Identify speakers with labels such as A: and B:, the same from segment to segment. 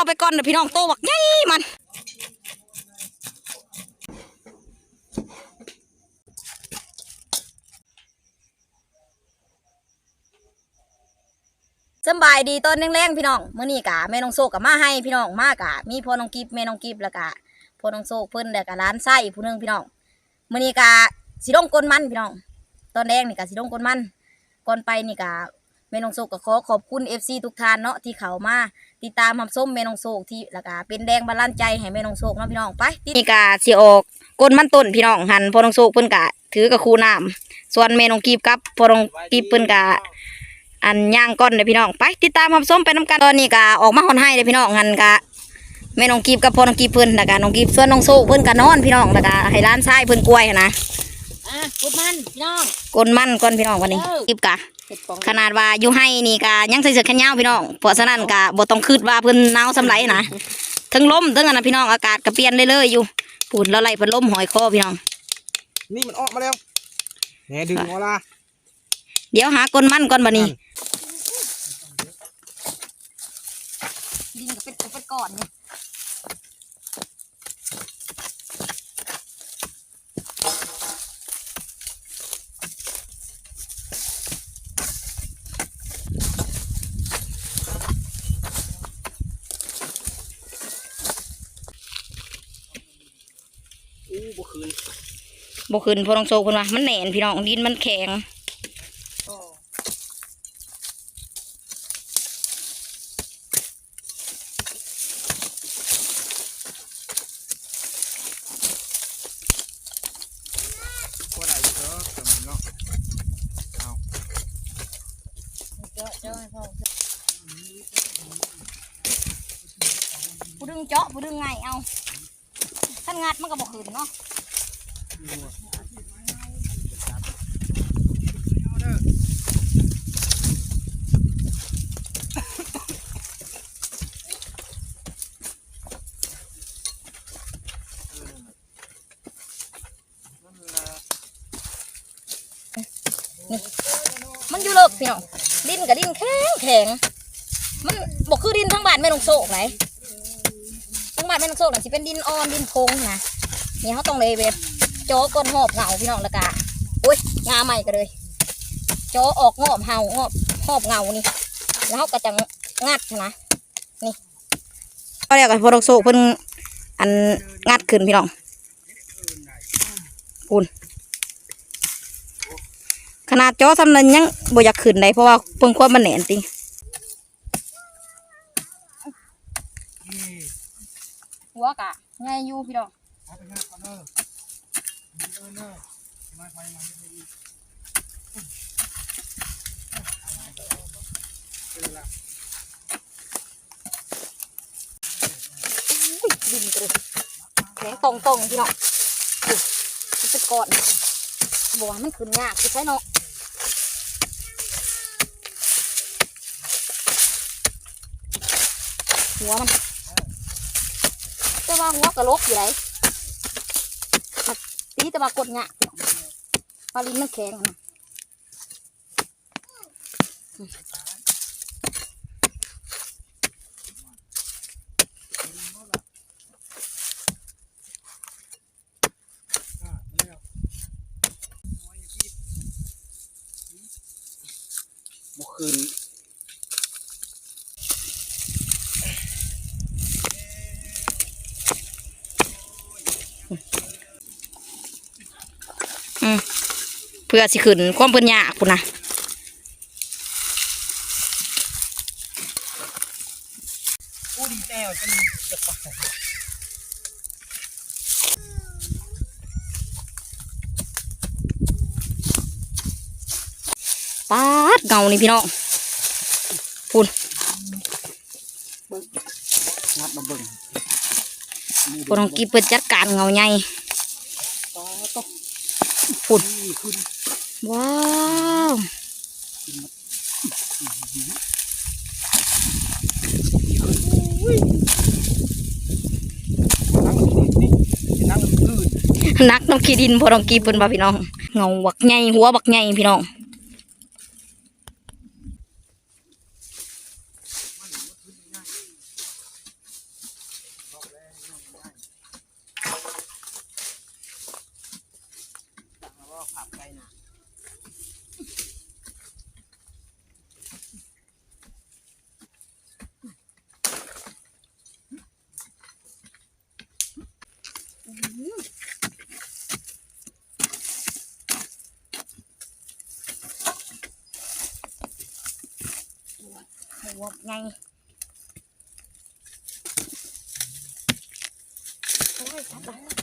A: เอาไปก่อนเดี๋ยวพี่น้องโตบักใหญ่มันสบายดีตอนแรงๆพี่น้องเมื้อนี้กะแม่น้องโซกกับมาให้พี่น้องมากกะมีพ่อน้องกิฟแม่น้องกิฟแล้วกะพ่อน้องโซกเพิ่นแล้วกะร้านไส้ผู้นึงพี่น้องเมื้อนี้กะสิลงกลมันพี่น้อง ตอนแรกนี่กะสิลงกลมันก่อนไปนี่กะ แม่น้องโซกก็ขอขอบคุณ FC ทุกท่านเนาะที่เข้ามาติดตามรับชมแม่น้องโซกที่แล้วกะเป็นแรงบันดาลใจให้แม่น้องโซกเนาะพี่น้องไปนี่กะสิออกกลมันต้นพี่น้องหันพ่อน้องโซกเพิ่นกะถือกับคูน้ำส่วนแม่น้องกิฟกับพอน้องกิฟเพิ่นกะอันย่างก้อนเลยพี่น้องไปติดตามความส้มไปน้ำกันตอนนี้ก็ออกมาหอนให้เลยพี่น้องหันกะแม่น้องกีบกับพอน้องกีบเพิ่นแล้วก็น้องกีบส่วนน้องโซ่เพิ่นก็นอนพี่น้องแล้วก็ให้ร้านชายเพิ่นกล้วยนะ
B: อะกุดมันพี่น้อง
A: กลมันก้อนพี่น้องวันนี้
B: เอ้า
A: กีบกะ
B: เห็ดปอง
A: ขนาดว่าอยู่ให้นี่กะยังใส่เสื้อแขนยาวพี่น้องเพราะฉะนั้นกะบ่ต้องคิดว่าเพิ่นหนาวสำไรนะทั้งลมทั้งอันนะพี่น้องอากาศก็เปลี่ยนเลยๆอยู่ปูนแล้วไล่เพิ่นลมหอยคอพี่น้อง
C: นี่มันออกมาแล้วแหนดึงออกละ
A: เดี๋ยวหากลมันก่อนบัดนี้ ดินก็เป็นก็เป็นก่อนนี่
C: อู้ ขึ้น
A: บ่ขึ้นพอน้องโซเพิ่นว่ามันแหน่นพี่น้องดินมันแข็ง
C: บ่ได้เด้อแต่มันเนาะเอา
B: เจ้าเจ้าให้พ่อ
A: ผู้ดึงเจาะผู้ดึงไงเอาท่านงัดมันก็บ่ขึ้นเนาะ มันอยู่เลิกพี่น้องดินกับดินแข็งแข็งมันบอกคือดินทั้งบ้านแม่นงโศกไหนทั้งบ้านแม่นงโศกน่ะสิเป็นดินอ่อนดินพงนะนี่เขาต้องเลยแบบ โจอก้นหอบเหงาพี่น้องและกะอุ้ยงาใหม่ก็เลยโจอออกงอบเห่างอบหอบเหงานี่แล้วเขาก็จะงัดนะนี่ก็เรียกว่าพอดกโศกเพิ่นอันงัดขึ้นพี่น้องปูนขนาดจอสำนันยังบ่อยากขึ้นได้เพราะว่าเพิ่งความมันแหนนติหัวกะไงอยู่พี่น้อง
C: ด้อเออเด้อมาไฟมาเฮ็ดให้อีกเออละ
A: ดินกระแข็งตรงตรงๆพี่น้องอุ๊ยมันเป็นก้อนบอกว่ามันขึ้นยากคือใช่เนาะหัวมันแต่ว่าหัวกระโหลกอยู่ไหน ตีแต่ว่ากดยากพี่น้องปลาลิ้นมันแข็งนะ
C: มาแล้วบ่คืน
A: เพื่อสิขึ้นความเพิ่นยากพุ่นนะ
C: อู้ดีแต้วจนจะปาก
A: ปาดเงานี่พี่น้องพุ่น
C: งัดมาเบิ่ง
A: พวกน้องกีเปิดจัดการเงาใหญ่
C: ต่อต้อง
A: พุ่น
C: นี่ขึ้น
A: ว้าว
C: นั
A: กน้องกีดินพวกน้องกีเปิดมาพี่น้องเงาบักใหญ่หัวบักใหญ่พี่น้อง หัวไงโ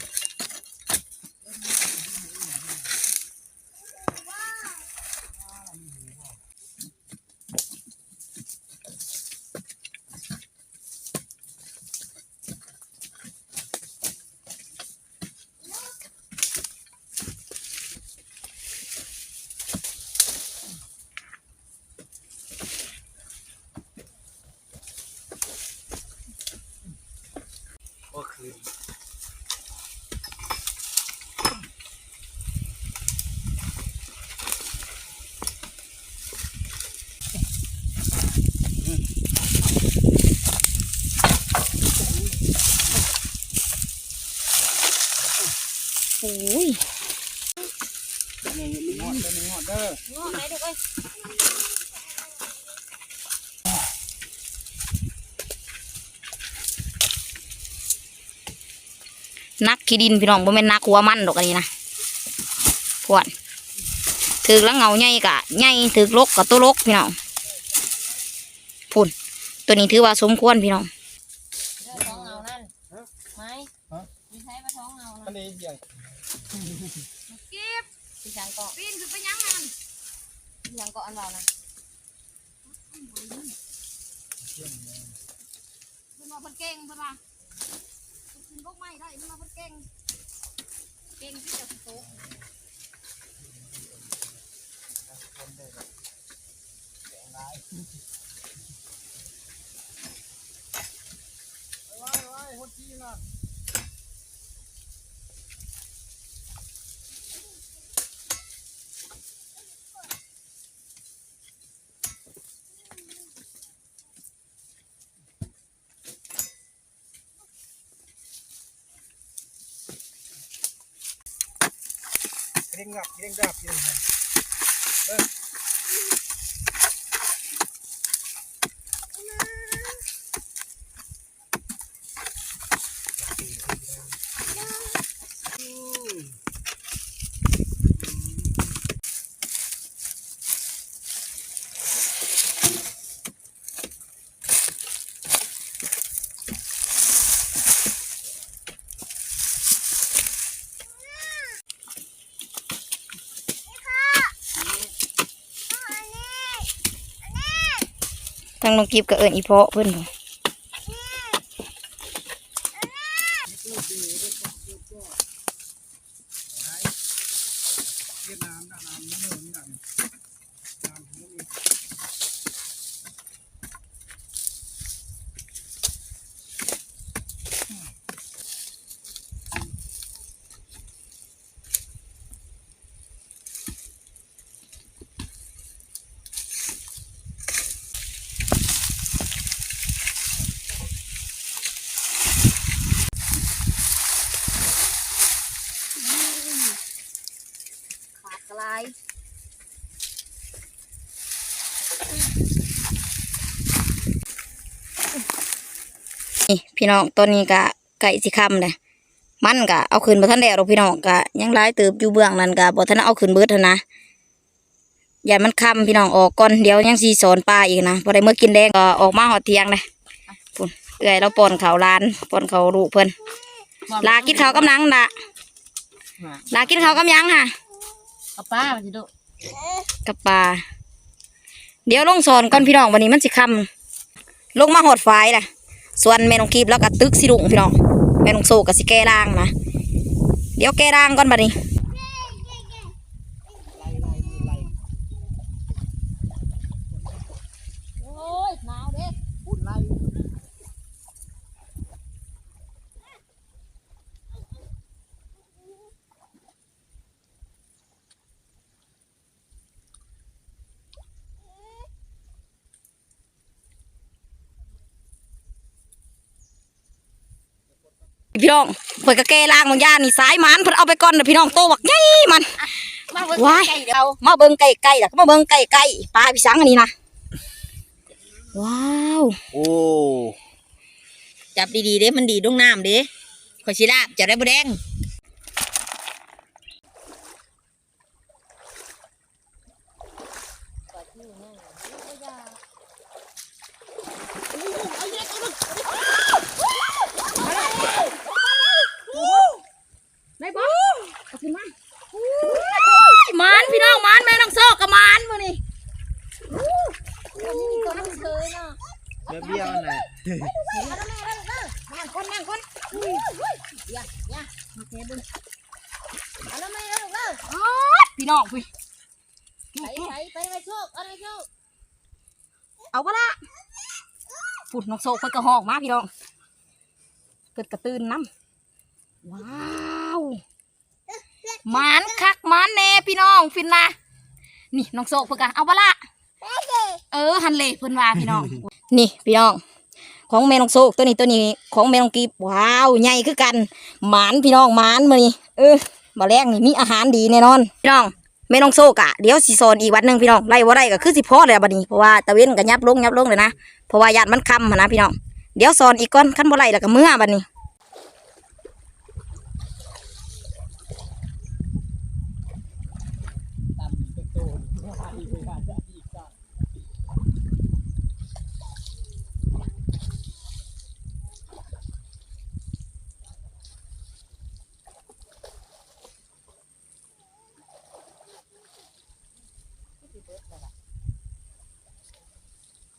A: นี่
C: มีหอดเด้อมีหอดเด้อ
B: งอไหนด็กเอ้ย
A: นักขี้ดินพี่น้องบ่แม่นนักหัวมันดอกอันนี้นะพวนถึกแล้วเงาใหญ่กะใหญ่ถึกลกกับตัวลกพี่น้องพุ่นตัวนี้ถือว่าสมควรพี่น้อง
B: เด้อท้องเงานั่นไหมมีใช้มาท้องเงา
C: อั
B: นั่
C: น
B: น
C: นี้เสียง
A: กีบ
B: พี่ช้างเกาะ
A: ปีนขึ้นไปยังมัน
B: พี่ช้างเกาะ อันเรานะ
A: เพิ่นว่าเพิ่นเก่งเพิ่นว่าเพิ่นขึ้นลกไม้ได้เพิ่นว่าเพิ่นเก่ง เก่งที่จะสิโต
C: ไล่ไล่หดที่น่ะ เร่ งงับเร่งดับเร่งให้เด้อ
A: ทางน้องกิฟกับเอิญอีเพาะเพื่อนบ่
C: เวียดนามนะน้ำนี่เนินน้ำน้ำนี่
A: ขาดกลาย นี่ พี่น้องตัวนี้ก็ไก่สิคำเลยมันก็เอาขึ้นบ่ทันแล้วดอกพี่น้องก็ยังหลายเติบอยู่เบื้องนั้นก็บ่ทันเอาขึ้นเบิดหั้นนะอย่ามันคำพี่น้องออกก่อนเดี๋ยวยังสิสอนปลาอีกนะพอได้เมื่อกินแดงก็ออกมาหอดเที่ยงเลยปุ่นเอื้อยเราป้อนข้าวร้านป้อนข้าวลูกเพิ่นลากินข้าวกำลังละลากินข้าวกำยังค่ะ
B: เอาป้ามาสิดู
A: กับปลาเดี๋ยวลงสอนก่อนพี่น้องวันนี้มันสิคำลงมาหอดไฟล่ะ ส่วนแม่น้องกีบแล้วก็ตึกสิลุงพี่น้องแม่น้องโซกับสิแก้ร่างนะเดี๋ยวแก้ร่างก่อนบัดนี้
B: โอ้ยหนาวเด้
C: พูดไล่
A: พี่น้องเปิดกระแก้ร่างบางอย่างนี่สายมันเพิ่นเอาไปก่อนนะพี่น้องโตบักใหญ่มัน
B: มาเบิ่ง
A: ว้าย
B: ไก่เดียว
A: มาเบิ่งไก่ไก่ล่ะมาเบิ่งไก่ไก่ปลาพี่สังอันนี้นะว้าว
C: โอ้
B: จับดีๆเด้มันดีดงน้ำเด้ขอยชิลาบจะได้บ่แดง
C: แบบเบี้ยว น่ะ
A: เอาแล้วแม่แล้วเด้อนั่งคนนั่งคนอุ้ยอุ้ยอย่าอย่ามาแกเบึงเอาแล้วแม่แล้วเด้ออ๋อพี่น้องพี่
B: ไปไปไปไปโชคเอาไปโชค
A: เอาปะละฝุ่นนกโซกเพิ่นกระหอกมาพี่น้องเพิ่นกระตื่นน้ำว้าวหมานคักหมานแน่พี่น้องฟินนะนี่น้องโซกเพิ่นกะเอาปะละเออฮันเลยเพิ่นว่าพี่น้อง นี่พี่น้อง ของแม่น้องโซกตัวนี้ตัวนี้ของแม่น้องกีบว้าวใหญ่คือกันหมานพี่น้องหมานมานี่เออมาแรงนี่มีอาหารดีแน่นอนพี่น้องแม่น้องโซกอะเดี๋ยวสิสอนอีกวันหนึ่งพี่น้องไล่ว่าได้ก็คือสิพอเลยบัดนี้เพราะว่าตะเวนกับยับลงยับลงเลยนะเพราะว่าญาติมันคำนะพี่น้องเดี๋ยวสอนอีกก้อนขั้นบ่ไล่แล้วก็เมื่อบัดนี้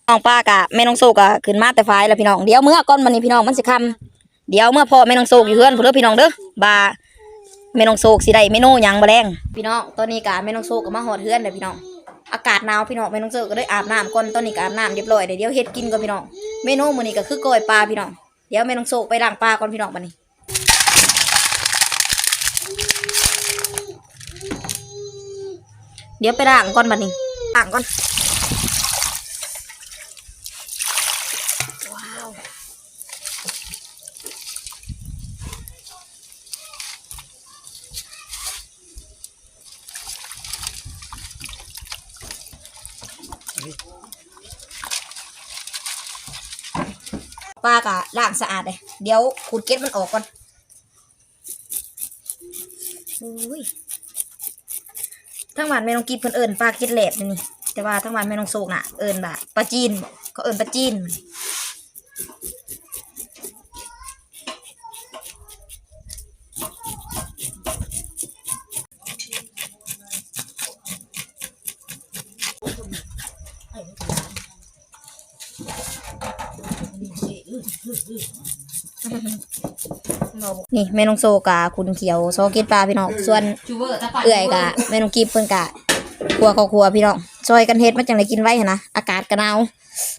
A: น้องป้ากะแม่น้องโซกะขึ้นมาแต่ฟ้ายแล้วพี่น้องเดี๋ยวเมื่อก้อนมันนี่พี่น้องมันสิคำเดี๋ยวเมื่อพ่อแม่น้องโซกอยู่เพื่อนผู้เด้อพี่น้องเด้อบาแม่น้องโซกสิได้เมนูหยังบ่แรงพี่น้องตอนนี้กะแม่น้องโซกก็มาหอดเฮือนเด้อพี่น้องอากาศหนาวพี่น้องแม่น้องโซกก็เลยอาบน้ำก่อนตอนนี้ก็อาบน้ำเรียบร้อยเดี๋ยวเดี๋ยวเฮ็ดกินก่อนพี่น้องเมนูมื้อนี้ก็คือก้อยปลาพี่น้องเดี๋ยวแม่น้องโซกไปล้างปลาก่อนพี่น้องบัดนี้เดี๋ยวไปล้างก่อนบัดนี้ล้างก่อน ปลากะล้างสะอาดเลยเดี๋ยวขูดเกล็ดมันออกก่อนอุ้ยทั้งวันแม่น้องกีบเพิ่นเอิญปลาเกล็ดแหลบนี่แต่ว่าทั้งวันแม่น้องโศกน่ะเอิญแบบปลาจีนเขาเอิญปลาจีน นี่แม่น้องโซกะคุณเขียวโซกิดปลาพี่น้องส่วน
B: จูเวอร์ตะปัน
A: เอื่อยกะแม่น้องกีบเพิ่นกะครัวเขาครัวพี่น้องซอยกันเฮ็ดมันจังไดกินไว้หั้นนะอากาศก็หนาว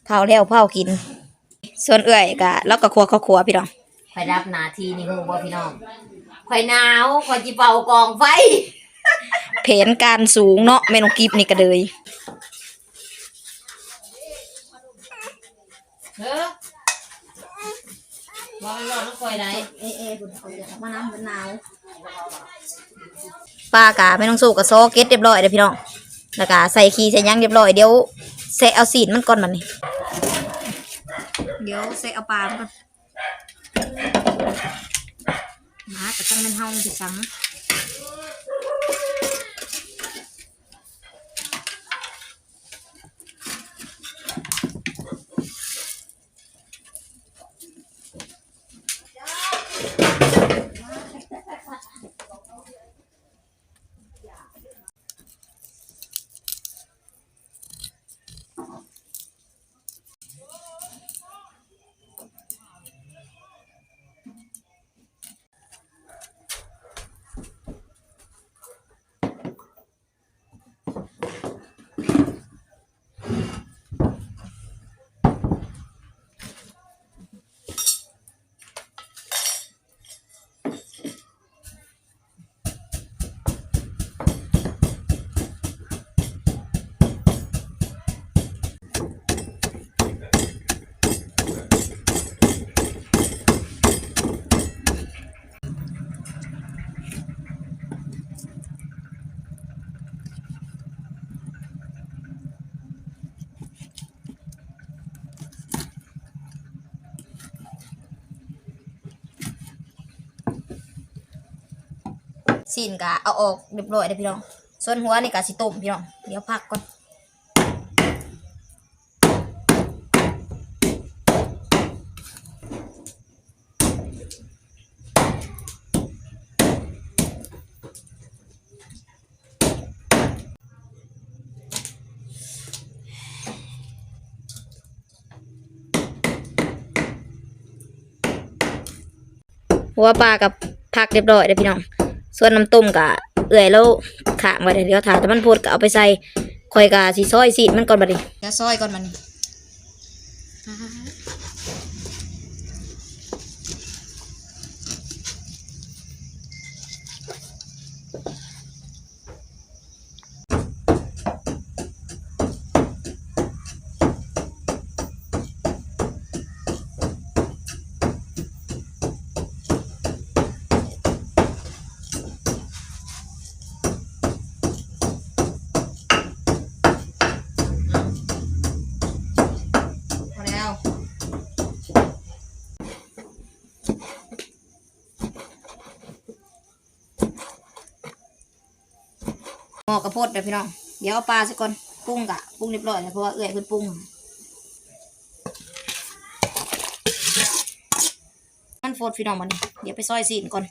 A: เผาแล้วเผากิน ส่วนเอื่อยกะแล้วก็ครัวเขาครัวพี่น้อง
B: คอยรับหนาทีนี่ฮู้บ่พี่น้องคอยหนาวคอยจิเป่ากองไฟ
A: แผนการสูงเนาะแม่น้องกีบนี่ก็เลย
B: เฮ้อ ว่ามันรอนน้ำคอยไหน
A: เอเอบุญเอาเดี๋ยมาน้ำมันหนาวปลากะไม่ต้องสู้กับซอเก็ตเรียบร้อยเด้อพี่น้องแล้วก็ใส่ขี้ใส่ยังเรียบร้อยเดี๋ยวใส่เอาสีนมันก่อนมันนี่เดี๋ยวใส่เอาปลามันก่อนมาก็จังเป็นเฮาสิสังิ้นกะเอาออกเรียบร้อยเลยพี่น้อง ส่วนหัวนี่กะสิต้มพี่น้อง เดี๋ยวพักก่อนหัวปลากับผักเรียบร้อยเด้อพี่น้อง ส่วนน้ำต้มกะเอื่อยแล้วขางไว้เดี๋ยวเดี๋ยวถาแต่มันพูดก็เอาไปใส่คอยกะสีซอยสีมันก่อนบัดนี้จะซอยก่อนมัน หมอกระโพดเดี๋ยวพี่น้อง เดี๋ยวเอาปลาสักก่อนปรุงกะปรุงเรียบร้อยแล้วเพราะว่าเอื่อยเพิ่นปรุงมันโฟดพี่น้องมันเดี๋ยวไปซอยสีนก่อน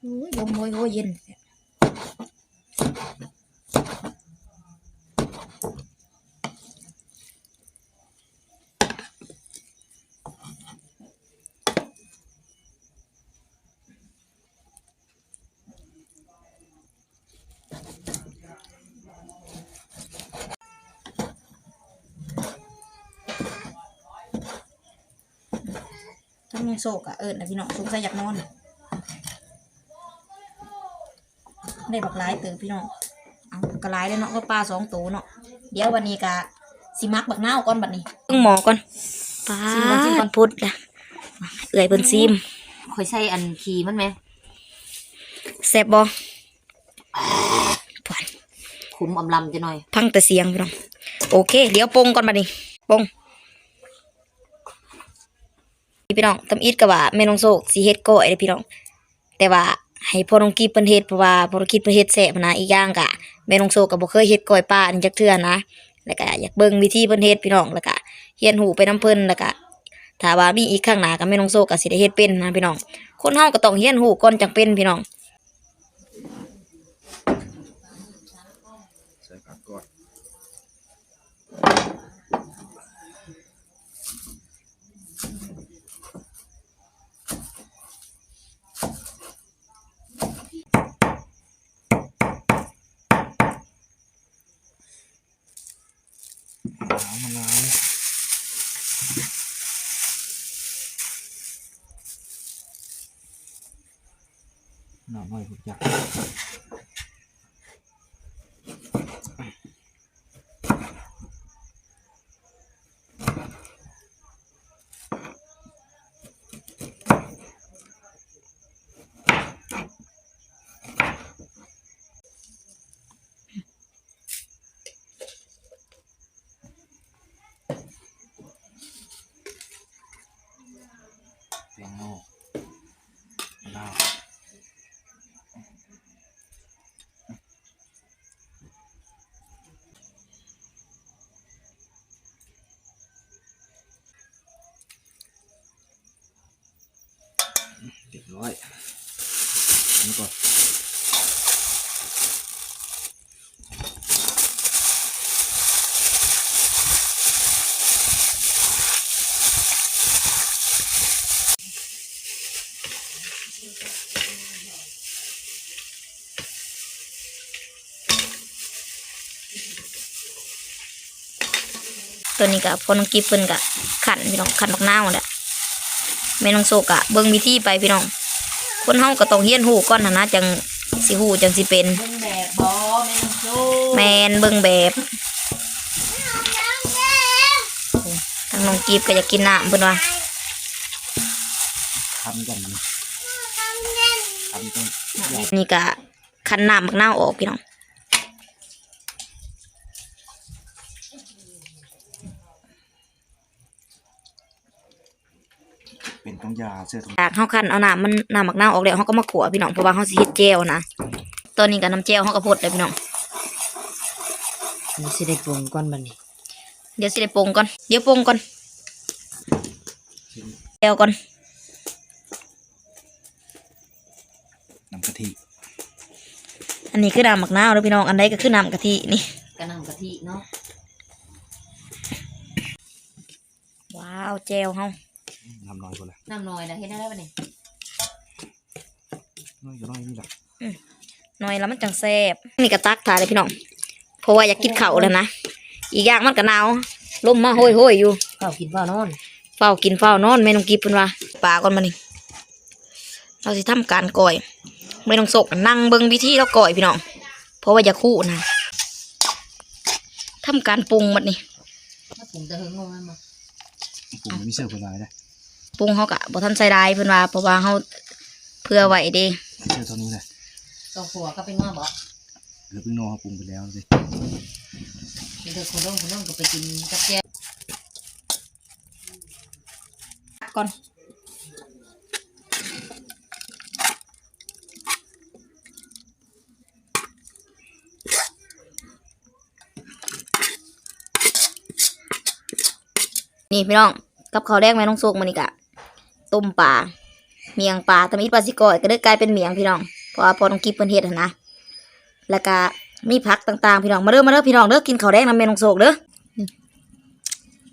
A: โอ้ยลมโวยโวยเย็น ทั้งยังโศกอะเอิญนะพี่น้องสงสัยอยากนอนได้บักหลายเติบพี่น้องเอากระไรเลยเนาะก็ปลาสองตัวเนาะเดี๋ยววันนี้กะสิมักบักนาวก่อนบัดนี้เพิ่งหมอก่อนปลาซิมก่อนซิมก่อนพุดละเอื่อยเพิ่นซิม
B: ข่อยใส่อันขี่มันไหม
A: แซ่บบ่
B: ขุมอำลำจะหน่อย
A: พังแต่เสียงพี่น้องโอเค เดี๋ยวปรุงก่อนบัดนี้ปรุงนี่ พี่น้องตำอิดกับว่าแม่น้องโศกสิเฮ็ดก้อยเด้พี่น้อง แต่ว่าให้พ่อน้องกีบเพิ่นเฮ็ดเพราะว่าพ่อน้องกีบเพิ่นเฮ็ดแซ่บนะอีกอย่างกะแม่น้องโศกก็บ่เคยเฮ็ดก้อยปลาอันนี้จักเทื่อนะ แล้วก็อยากเบิ่งวิธีเพิ่นเฮ็ดพี่น้องแล้วก็เฮียนหูไปนํเพิ่นแล้วก็ถ้าว่ามีอีกข้างหน้าก็แม่น้องโซกก็สิได้เฮ็ดเป็นนะพี่น้อง คนเฮาก็ต้องเฮียนหูก่อนจังเป็นพี่น้อง
C: ใส่ผักก่อน น้ำมะนาวหน่อยหน่อยผมอยาก ร้อยนนี้ก่อน
A: ตัวนี้ก็พอน้องกิฟเพิ่นก็ขันพี่น้องขันบักน้าวแหละแม่น้องโซกะเบิ่งวิธีไปพี่น้อง คนเฮาก็ต้องเรียนรู้ก่อนนะนะจังสิฮู้จังสิเป็น
B: เบิ่งแบบบอแม่น้องโซ่
A: แมนเบิ่งแบบทางน้องกิฟก็อยากกินน้ำเพิ่นว่า
C: คั้นก่อนมันคั้นต้องหยอด
A: นี่ก็ขันน้ำบักนาวออกพี่น้อง
C: เป็นต้องยาเสื้อตรง
A: จากเฮาคันเอาน้ำมันน้ำบักนาวออกแล้วเฮาก็มาขัวพี่น้องเพราะว่าเฮาสิเฮ็ดแจ่วนะตอนนี้ก็น้ำแจ่วเฮาก็พดเลยพี่น้อง
B: นี่สิได้ปรุงก่อนบัดนี้
A: เดี๋ยวสิได้ปรุงก่อนเดี๋ยวปรุงก่อนแจ่วก่อน
C: น้ำกะทิ
A: อันนี้คือน้ำบักนาวเด้อพี่น้องอันใดก็คือน้ำกะทินี่
B: กระน้ำกะทิเนาะ
A: ว้าวแจวเฮา
C: น้ำน้อยคนละ
B: น้ำน้อยนะเฮ็ดได้ปะเนี่ย
C: น้อยก็น้อยนี่แหละ
A: หน่อยแล้วมันจังแซ่บนี่ก็ตักทานเลยพี่น้องเพราะว่าอยากกินข้าวแล้วนะอีกอย่างมันก็หนาวลมมาโหยโหยๆอยู่
B: ข้าวกินข้าวนอน
A: เฝ้ากินเฝ้านอนไม่ต้องกินเพิ่นว่าปลาก่อนมานี่เราสิทำการก่อยไม่ต้องสกนั่งเบิ่งวิธีเราก่อยพี่น้องเพราะว่าอย่าคู่นะทำการปรุงหมดนี่
B: ถ้าผมจะเฮิงงงมันบ่
C: ผมไม่เชื่อคนร้ายนะ
A: ปรุงเขากะบ่ทันใส่ได้เพิ่นว่าเพราะว่าเฮาเพื่อไว้เด้
C: เชื่อเท่านี้แหละ
B: ตัวขัวก็เป็นว่าบ่
C: เดี๋ยวเพิ่งนอเขาปรุงไปแล้วสิ
B: เด็กคนน้องคนน้องก็ไปกินกับแก้ว
A: ก่อนนี่พี่น้องกับข้าวแดงแม่น้องโซกมันนี่กะ ต้มปลาเมียงปลาตะมิดปลาสิกอยก็ได้กลายเป็นเมียงพี่น้องเพราะว่าพอต้องกินเพิ่นเฮ็ดหั้นนะแล้วก็มีผักต่างๆพี่น้องมาเด้อมาเด้อพี่น้องเด้อกินข้าวแดงนำแม่น้องโซกเด้อ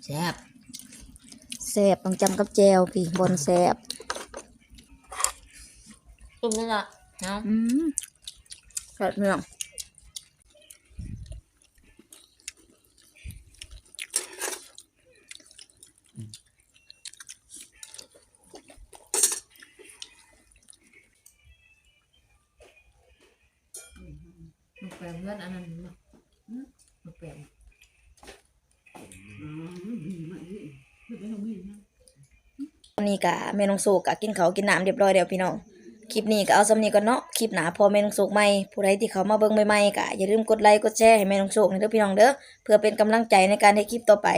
B: แซ่บ
A: แซ่บต้องจำกับแจวพี่บนแซ่บ
B: ตุ้มนี่ละเนาะ
A: อืมแซ่บเนื้อง
B: แปลงเพื่อนอันนั้นบ่มันแปลง
A: วันนี้กะแม่น้องโซกกะกินเขาวกินน้ำเรียบร้อยแล้วพี่น้อง คลิปนี้ก็เอาสำนี้ก่อนเนาะ คลิปหนาพอแม่น้องโซกใหม่ผู้ใดที่เขามาเบิ่งใหม่ๆกะอย่าลืมกดไลค์กดแชร์ให้แม่น้องโซกนี่เด้อพี่น้องเด้อ เพื่อเป็นกำลังใจในการให้คลิปต่อไป